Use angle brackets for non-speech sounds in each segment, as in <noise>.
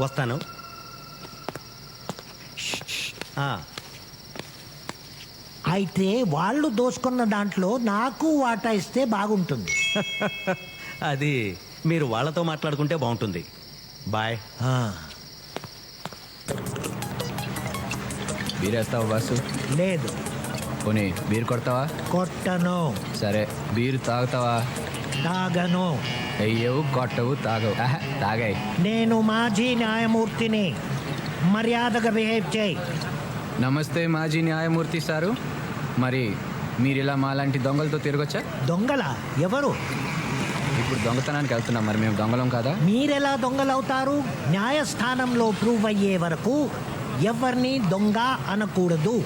వస్తాను. ఆ, అయితే వాళ్ళు దోసుకున్న దాంట్లో నాకు వాటా ఇస్తే బాగుంటుంది. <laughs> అది మీరు వాళ్ళతో మాట్లాడుకుంటే బాగుంటుంది. బాయ్. ఆ, బీరేస్తావా బాసు? లేదు. పోనీ బీరు కొడతావా? కొట్టను. సరే బీరు తాగుతావా? తాగను. అయ్యవు కొట్టవు తాగవు. ఆహా, తాగాయి. నేను మాజీ న్యాయమూర్తిని మర్యాదగా బిహేవ్ చేయి. నమస్తే మాజీ న్యాయమూర్తి సారు. మరి మీరు ఇలా మాలాంటి దొంగలతో తిరగొచ్చా? దొంగల? ఎవరు? ఇప్పుడు దొంగతనానికి వెళ్తున్నాం మరి మేము దొంగలం కాదా? మీరెలా దొంగలవుతారు? న్యాయస్థానంలో ప్రూవ్ అయ్యే వరకు ఎవరిని దొంగ అనకూడదు.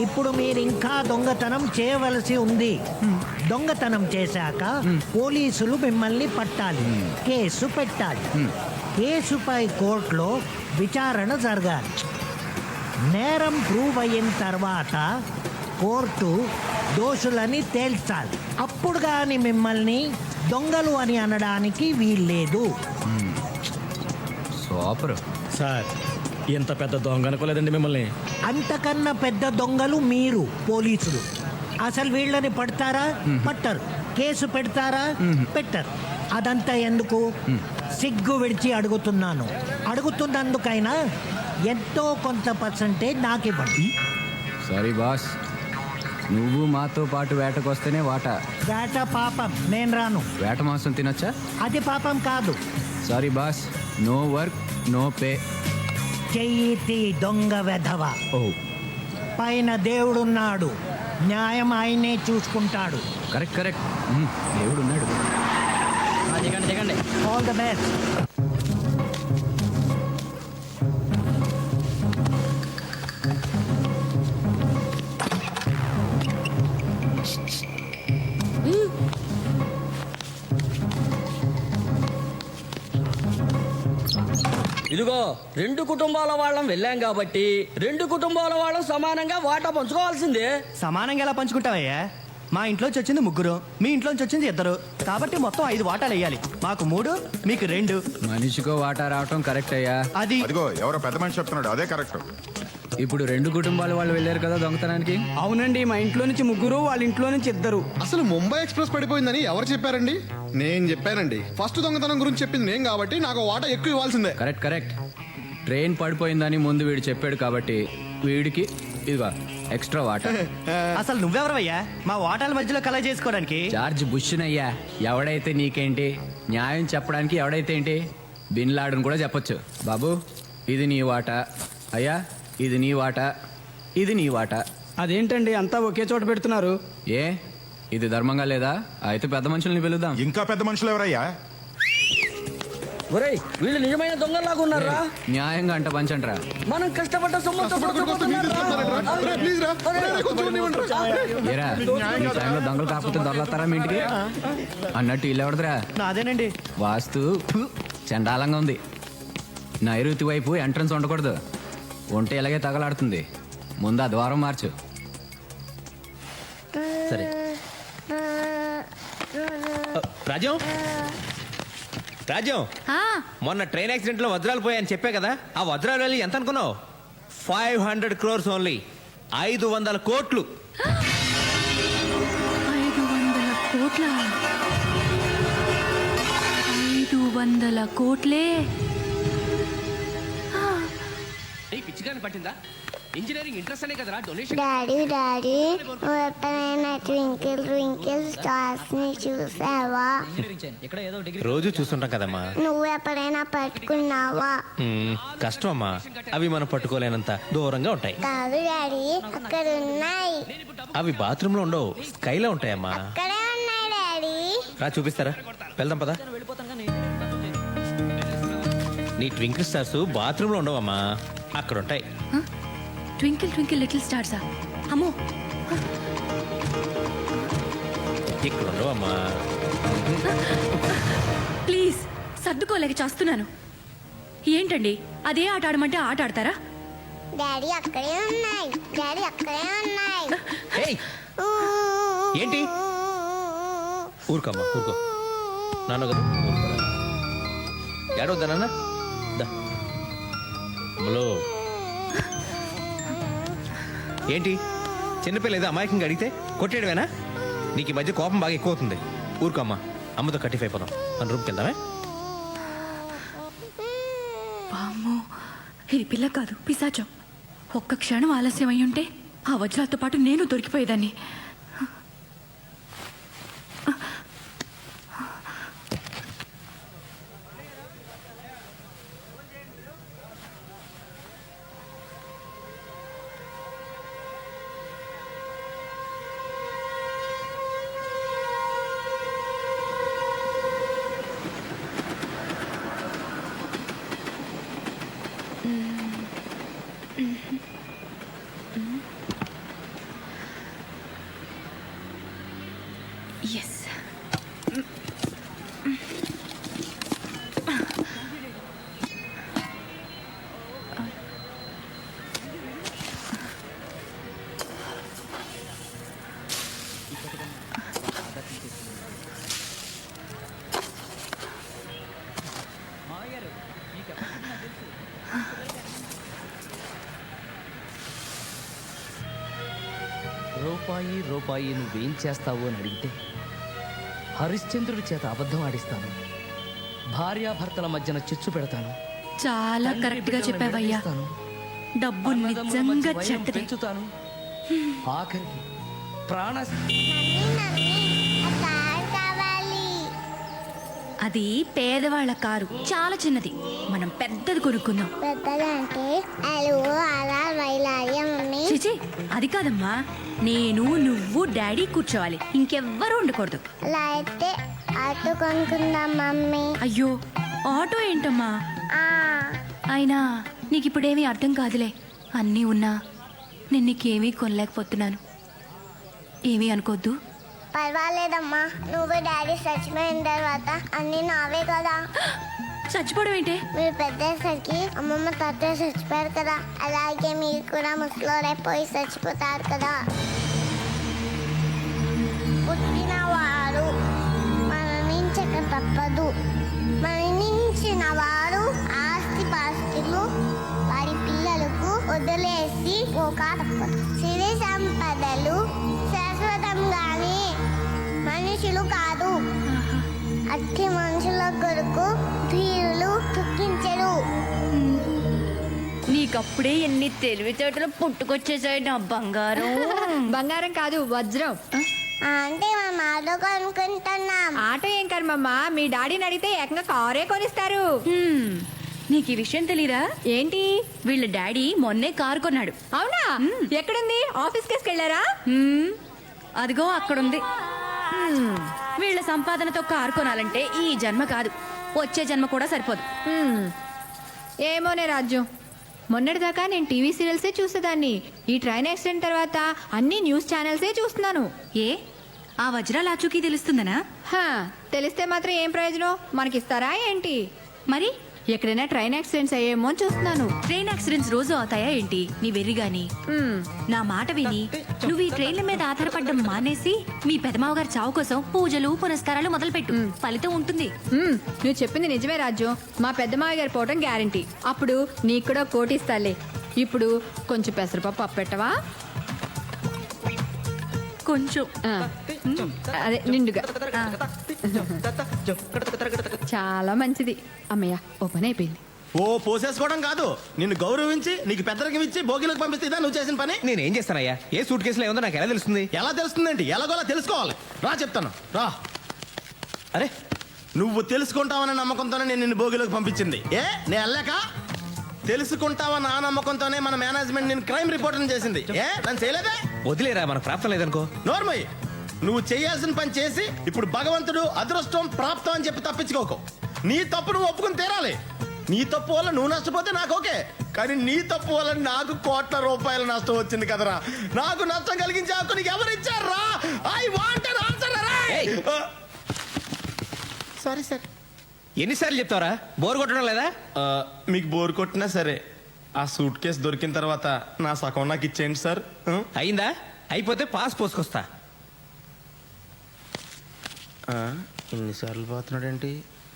ఇప్పుడు మీరు ఇంకా దొంగతనం చేయవలసి ఉంది. దొంగతనం చేశాక పోలీసులు మిమ్మల్ని పట్టాలి. కేసు పెట్టాలి. కేసుపై కోర్టులో విచారణ జరగాలి. నేరం ప్రూవ్ అయిన తర్వాత కోర్టు దోషులని తేల్చాలి. అప్పుడు కానీ మిమ్మల్ని దొంగలు అని అనడానికి వీల్లేదు. సూపర్. సార్ ఇంత పెద్ద దొంగ అనుకోలేదండి మిమ్మల్ని. అంతకన్నా పెద్ద దొంగలు మీరు పోలీసులు. అసలు వీళ్ళని పడతారా? పట్టరు. కేసు పెడతారా? పెట్టరు. అదంతా ఎందుకు? సిగ్గు విడిచి అడుగుతున్నాను. అడుగుతున్నందుకైనా ఎంతో కొంత పర్సంటేజ్ నాకు ఇవ్వండి. Sorry boss. నువ్వు మాతో పాటు వేటకొస్తేనే వాట. వేట పాపం. నేను రాను. వేట మాంసం తినొచ్చా? అది పాపం కాదు. Sorry boss. No work no pay. చెయ్యి దొంగ వెధవ. ఓ పైన దేవుడున్నాడు. న్యాయం ఆయనే చూసుకుంటాడు. Correct correct. దేవుడు ఉన్నాడు దిగండి దిగండి. ఆల్ ద బెస్ట్ ఇదిగో రెండు కుటుంబాల వాళ్ళం వెళ్ళాం కాబట్టి రెండు కుటుంబాల వాళ్ళం సమానంగా వాటా పంచుకోవాల్సిందే. సమానంగా ఎలా పంచుకుంటావయ్యా? మా ఇంట్లోంచి వచ్చింది ముగ్గురు మీ ఇంట్లోంచి వచ్చింది ఇద్దరు. కాబట్టి మొత్తం ఐదు వాటాలు వేయాలి. మాకు మూడు మీకు రెండు. మనిషికో వాటా రావటం కరెక్ట్ అయ్యా అది అదిగో ఎవరో పెద్ద మనిషి చెప్తున్నాడు అదే కరెక్ట్. ఇప్పుడు రెండు కుటుంబాల వాళ్ళు వెళ్ళారు కదా దొంగతనానికి? అవునండి మా ఇంట్లో నుంచి ముగ్గురు వాళ్ళ ఇంట్లో నుంచి ఇద్దరు. అసలు ముంబై ఎక్స్ప్రెస్ పడిపోయిందని ఎవరు చెప్పారండి? నేను చెప్పానండి. ఫస్ట్ దొంగతనం గురించి చెప్పింది నేను కాబట్టి నాకు వాటా ఎక్కువ ఇవ్వాల్సిందే. Correct correct. ట్రైన్ పడిపోయిందని ముందు వీడు చెప్పాడు కాబట్టి వీడికి ఇదిగో ఎక్స్ట్రా వాటర్ <laughs> అసలు నువ్వెవరవయ్యా? మా వాటాల మధ్యలో కలర్ చేసుకోవడానికి? జార్జ్ బుష్నయ్యా ఎవడైతే నీకేంటి? న్యాయం చెప్పడానికి ఎవడైతే ఏంటి? బిన్ లాడన్ కూడా చెప్పొచ్చు. బాబు ఇది నీ వాట. అయ్యా ఇది నీ వాట ఇది నీ వాట. అదేంటండి అంతా ఒకే చోట పెడుతున్నారు? ఏ? ఇది ధర్మంగా లేదా? అయితే పెద్ద మనుషుల్ని పిలుద్దాం. ఇంకా పెద్ద మనుషులు ఎవరయ్యా? ఒరేయ్ వీళ్ళు నిజమైన దొంగలాగా ఉన్నారా న్యాయంగా అంట పంచంట్రా మనం కష్టపడ్డ సొమ్ముతో దొంగలు కాకపోతే దొరలతారా మీ ఇంటికి? అన్నట్టు ఇల్లు ఎవడదురా నాదేనండి. వాస్తు చండాలంగా ఉంది. నైరుతి వైపు ఎంట్రన్స్ ఉండకూడదు. ఉంటే ఇలాగే తగలాడుతుంది. ముందు ఆ ద్వారం మార్చు. సరే. రాజ్యం రాజ్యం మొన్న ట్రైన్ యాక్సిడెంట్లో వజ్రాలు పోయాయని చెప్పా కదా? ఆ వజ్రాలు వెళ్ళి ఎంత అనుకున్నావు? Five hundred crores only. ఐదు వందల కోట్లు. ఐదు వందల కోట్ల? ఐదు వందల కోట్లే? పిచ్చిగాని పట్టిందా? ఇంజనీరింగ్ ఇంట్రెస్ట్ అనే కదరా డొనేషన్. డాడీ డాడీ నువ్వు ఎప్పుడైనా ట్వింకిల్ ట్వింకిల్ స్టార్స్ని చూసావా? రోజు చూస్తుంటాం కదమ్మా. నువ్వు ఎప్పుడైనా పట్టుకున్నావా? మ్మ్, కష్టం అమ్మా అవి మనం పట్టుకోలేనంత దూరంగా ఉంటాయి. కాదు డాడీ అక్కడ ఉన్నాయి. అవి బాత్రూమ్లో ఉండవు స్కైలో ఉంటాయమ్మా. అక్కడే ఉన్నాయి డాడీ. రా చూపిస్తారా? వెళ్దాం పదా. నీ ట్వింకిల్ స్టార్స్ బాత్రూమ్లో ఉండవమ్మా. అక్కడ ఉంటాయి ట్వింకిల్ ట్వింకిల్ లిటిల్ స్టార్సా? అమ్మో! ఇక్కడ ఉండవమ్మా ప్లీజ్ సర్దుకోలేక చేస్తున్నాను. ఏంటండి? అదే ఆట ఆడమంటే ఆట ఆడతారా? డాడీ అక్కడే ఉన్నాయి. డాడీ అక్కడే ఉన్నాయి. ఏంటి? ఊరుకోమ్మా ఊరుకో. నాన్న కదా ఏడవద్దా నాన్న? బ్లో ఏంటి? చిన్నపిల్ల ఏదో అమాయకంగా అడిగితే కొట్టేడువేనా నీకు ఈ మధ్య కోపం బాగా ఎక్కువ అవుతుంది ఊరుకోమ్మా. అమ్మతో కట్టిఫ్ అయిపోదాం. మన రూమ్కి వెళ్దామే. వామ్మో. ఇది పిల్ల కాదు పిశాచం. ఒక్క క్షణం ఆలస్యం అయి ఉంటే ఆ వజ్రాలతో పాటు నేను దొరికిపోయేదాన్ని. ఎస్ రూపాయి రూపాయి నువ్వేం చేస్తావు అని అడిగితే హరిశ్చంద్రుడి చేత అబద్ధం ఆడిస్తాను. భార్యాభర్తల మధ్యన చిచ్చు పెడతాను. చాలా కరెక్ట్గా చెప్పావయ్యా. డబ్బు నిజంగా చెడ్డది. పెంచుతాను. ఆఖరికి ప్రాణ అది పేదవాళ్ళ కారు. చాలా చిన్నది. మనం పెద్దది కొనుక్కుందాం. పెద్దదంటే అలు మమ్మీ చిచి అది కాదమ్మా. నేను నువ్వు డాడీ కూర్చోవాలి. ఇంకెవ్వరూ ఉండకూడదు. అలా అయితే ఆటో కొనుక్కుందాం మమ్మీ. అయ్యో ఆటో ఏంటమ్మా? అయినా నీకు ఇప్పుడేమీ అర్థం కాదులే. అన్నీ ఉన్నా నేను నీకేమీ కొనలేకపోతున్నాను. ఏమీ అనుకోద్దు. పర్వాలేదమ్మా. నువ్వు డాడీ చచ్చిపోయిన తర్వాత అన్ని నావే కదా. చచ్చిపోవడం ఏంటే? మీరు పెద్దసరికి అమ్మమ్మ తాతయ్య చచ్చిపోయారు కదా. అలాగే మీరు కూడా ముసలోడైపోయి చచ్చిపోతారు కదా. పుట్టిన వారు మరణించక తప్పదు. నీకప్పుడే ఎన్ని తెలివితేటలు పుట్టుకొచ్చేసాయి నా బంగారం. <laughs> బంగారం కాదు వజ్రం. అంటే మనం ఆటో కొనుక్కుంటున్నాం. ఆటో ఏం కర్మమ్మా? మీ డాడీని అడిగితే ఏకంగా కారే కొనిస్తారు. హ్మ్, నీకు ఈ విషయం తెలీదా? ఏంటి? వీళ్ళ డాడీ మొన్నే కారు కొన్నాడు. అవునా? ఎక్కడుంది? ఆఫీస్ కేసుకు వెళ్ళారా హ్మ్, అదిగో అక్కడుంది. హ్మ్, వీళ్ళ సంపాదనతో కారు కొనాలంటే ఈ జన్మ కాదు. వచ్చే జన్మ కూడా సరిపోదు. హ్మ్. ఏమోనే రాజ్యం మొన్నటిదాకా నేను టీవీ సీరియల్సే చూసేదాన్ని. ఈ ట్రైన్ యాక్సిడెంట్ తర్వాత అన్ని న్యూస్ ఛానల్సే చూస్తున్నాను. ఏ? ఆ వజ్రాల ఆచూకీ తెలుస్తుందనా? హా, తెలిస్తే మాత్రం ఏం ప్రయోజనం? మనకిస్తారా ఏంటి? మరి? ఎక్కడైనా ట్రైన్ యాక్సిడెంట్స్ అయ్యేమో అని చూస్తున్నాను. ట్రైన్ యాక్సిడెంట్స్ రోజు అవుతాయా ఏంటి? నీ వెర్రి గాని. హ్మ్. నా మాట విని నువ్వు ఈ ట్రైన్ల మీద ఆధారపడడం మానేసి మీ పెదమావ గారి చావు కోసం పూజలు పునస్కారాలు మొదలుపెట్టు. ఫలితం ఉంటుంది. మ్మ్, నువ్వు చెప్పింది నిజమే రాజు. మా పెద్దమావ గారు పోవటం గ్యారంటీ. అప్పుడు నీకు కూడా కోటి ఇస్తాలే ఇప్పుడు కొంచెం పెసరపప్పు అప్పెట్టవా? కొంచెం. ఆ, అదే నిండుగా. చాలా మంచిది. అమ్మయ్య ఓ పని అయిపోయింది. ఓ పోసేసుకోవడం కాదు. నిన్ను గౌరవించి నీకు పెద్దరికం ఇచ్చి భోగిలకు పంపిస్తే ఇదా నువ్వు చేసిన పని? నేనేం చేస్తానయ్యా? ఏ సూట్ కేసులో ఏముందో నాకు ఎలా తెలుస్తుంది? ఎలా తెలుస్తుందండి ఎలాగోలా తెలుసుకోవాలి. రా చెప్తాను. రా. అరే నువ్వు తెలుసుకుంటావన్న నమ్మకంతోనే నేను నిన్ను భోగిలోకి పంపించింది. ఏ నేను వెళ్ళాక? తెలుసుకుంటావన్న ఆ నమ్మకంతోనే మన మేనేజ్మెంట్ నేను క్రైమ్ రిపోర్ట్ చేసింది. ఏ నన్ను చేయలేదే? వదిలేరా మనకు ప్రాప్తం లేదనుకో. నోర్మయ్య నువ్వు చేయాల్సిన పని చేసి ఇప్పుడు భగవంతుడు అదృష్టం ప్రాప్తం అని చెప్పి తప్పించుకోకు. నీ తప్పు నువ్వు ఒప్పుకుని తీరాలి. నీ తప్పు వల్ల నువ్వు నష్టపోతే నాకు ఓకే. కానీ నీ తప్పు వల్ల నాకు కోట్ల రూపాయల నష్టం వచ్చింది కదరా. నాకు నష్టం కలిగించే హక్కు నీకు ఎవరు ఇచ్చారా? I want answer! Sorry sir ఎన్నిసార్లు చెప్తావరా? బోర్ కొట్టడం లేదా? మీకు బోర్ కొట్టినా సరే ఆ సూట్ కేసు దొరికిన తర్వాత నా సగం నాకు ఇచ్చేయండి సార్? అయిందా? అయిపోతే పాస్ పోసుకొస్తా. ఇన్నిసార్లు పోతున్నాడేంటి?